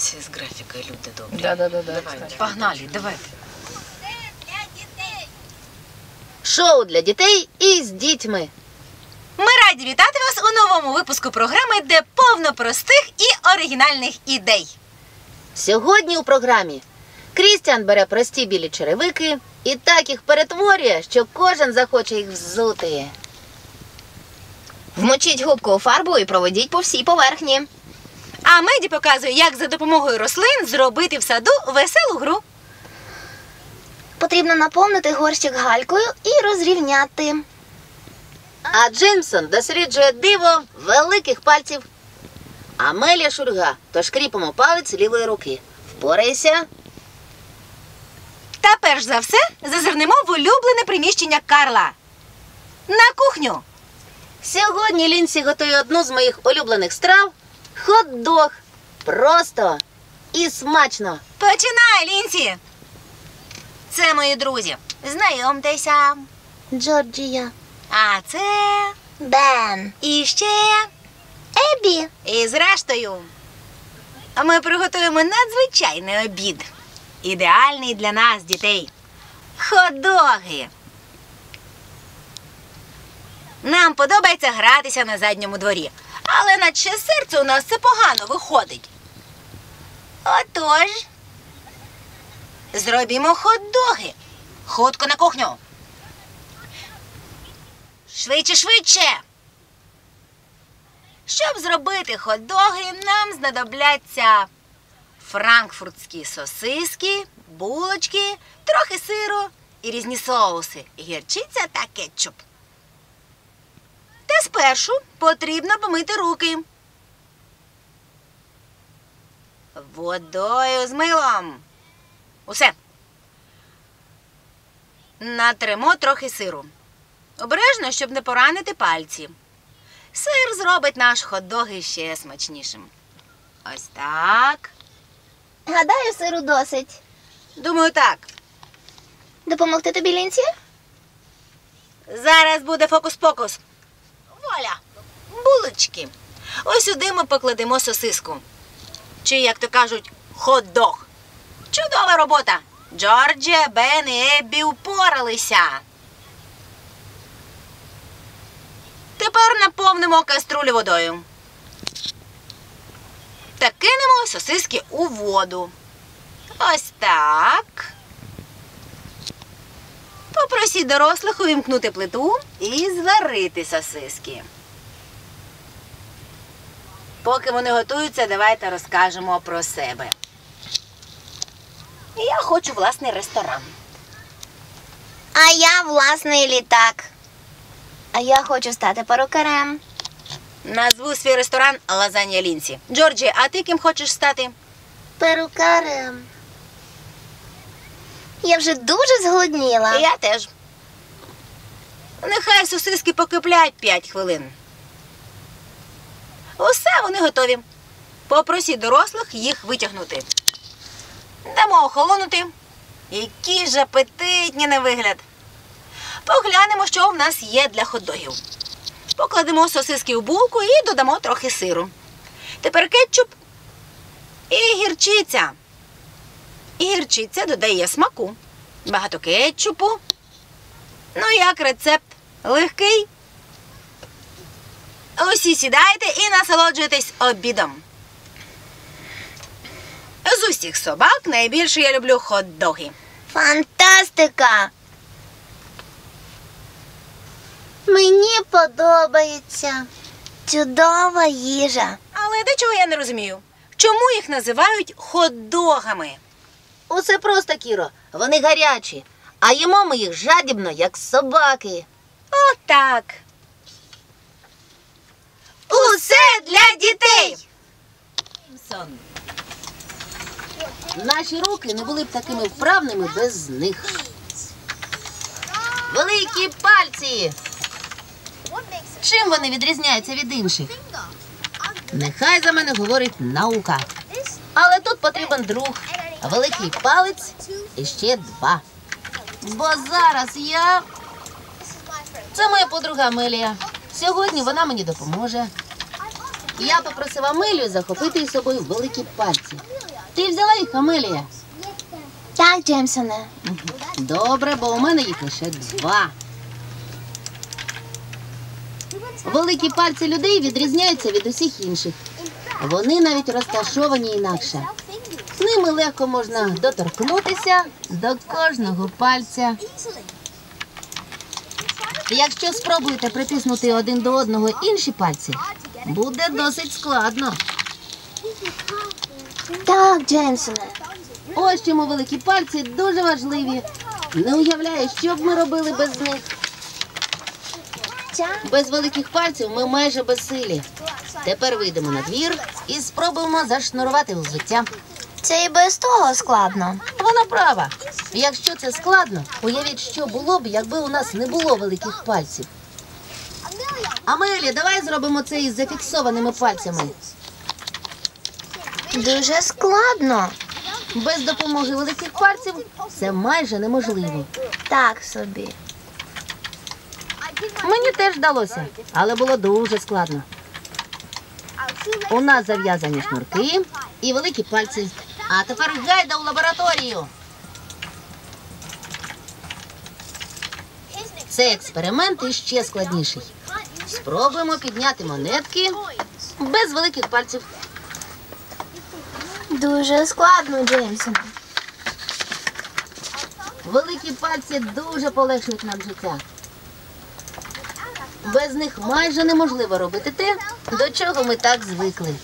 выбиваемся из графика, люди добрые. Да-да-да-да, Давай, кстати. погнали, давайте. Шоу для дітей і з дітьми. Ми раді вітати вас у новому випуску програми, де повно простих і оригінальних ідей. Сьогодні у програмі Крістіан бере прості білі черевики і так їх перетворює, що кожен захоче їх взути. Вмочіть губку у фарбу і проведіть по всій поверхні. А Меді показує, як за допомогою рослин зробити в саду веселу гру. Потрібно наповнити горщик галькою і розрівняти. А Джеймсон досліджує диво великих пальців. Амелія шурга, тож кріпимо палець лівої руки. Впорайся. Та перш за все зазирнемо в улюблене приміщення Карла. На кухню. Сьогодні Лінсі готує одну з моїх улюблених страв хот-дог. Просто і смачно. Починай, Лінсі. Це мої друзі. Знайомтеся. Джорджія. А це Бен. і ще. Ебі. І зрештою, ми приготуємо надзвичайний обід. Ідеальний для нас, дітей. Ходоги. Нам подобається гратися на задньому дворі, але наче серце у нас це погано виходить. Отож, зробімо хот-доги. Ходко на кухню. Швидше, швидше. Щоб зробити хот-доги, нам знадобляться франкфуртські сосиски, булочки, трохи сиру і різні соуси, гірчиця та кетчуп. Спершу потрібно помити руки. Водою з милом. Усе. Натримо трохи сиру. Обережно, щоб не поранити пальці. Сир зробить наш хот-доги ще смачнішим. Ось так. Гадаю, сиру досить. Думаю, так. Допомогти тобі лінці? Зараз буде фокус-покус. Воля, булочки. Ось сюди ми покладемо сосиску. Чи, як то кажуть, хот-дог. Чудова робота. Джорджія, Бен і Еббі упоралися. Тепер наповнимо каструлю водою. Та кинемо сосиски у воду. Ось так. Попросіть дорослих увімкнути плиту і зварити сосиски. Поки вони готуються, давайте розкажемо про себе. Я хочу власний ресторан. А я власний літак. А я хочу стати перукарем. Назву свій ресторан Лазанія Лінсі. Джорджі, а ти ким хочеш стати? Перукарем. Я вже дуже зголодніла. Я теж. Нехай сосиски покиплять 5 хвилин. Усе вони готові. Попросіть дорослих їх витягнути. Дамо охолонути. Які ж апетитні на вигляд. Поглянемо, що в нас є для ходогів. Покладемо сосиски в булку і додамо трохи сиру. Тепер кетчуп і гірчиця. І гірчиця додає смаку. Багато кетчупу. Ну, як рецепт легкий. Усі сідайте і насолоджуйтесь обідом. З усіх собак найбільше я люблю хот-доги. Фантастика! Мені подобається. Чудова їжа. Але дечого я не розумію. Чому їх називають хот-догами? Усе просто, Кіро. Вони гарячі, а їмо ми їх жадібно, як собаки. Отак. Усе для дітей. Наші руки не були б такими вправними без них. Великі пальці. Чим вони відрізняються від інших? Нехай за мене говорить наука. Але тут потрібен друг. Великий палець і ще два. Бо зараз я. Це моя подруга Амелія. Сьогодні вона мені допоможе. Я попросив Амелію захопити із собою великі пальці. Ти взяла їх, Амелія? Так, Джеймсоне. Добре, бо у мене їх лише два. Великі пальці людей відрізняються від усіх інших. Вони навіть розташовані інакше. Ними легко можна доторкнутися до кожного пальця. Якщо спробуєте притиснути один до одного інші пальці, буде досить складно. Так, Джеймсоне. Ось чому великі пальці дуже важливі. Не уявляю, що б ми робили без них. Без великих пальців ми майже безсилі. Тепер вийдемо на двір і спробуємо зашнурувати взуття. Це і без того складно. Вона права. Якщо це складно, уявіть, що було б, якби у нас не було великих пальців. Амелі, давай зробимо це із зафіксованими пальцями. Дуже складно. Без допомоги великих пальців це майже неможливо. Так собі. Мені теж вдалося, але було дуже складно. У нас зав'язані шнурки і великі пальці. А тепер гайда у лабораторію. Цей експеримент іще складніший. Спробуємо підняти монетки без великих пальців. Дуже складно, Джеймсоне. Великі пальці дуже полегшують нам життя. Без них майже неможливо робити те, до чого ми так звикли.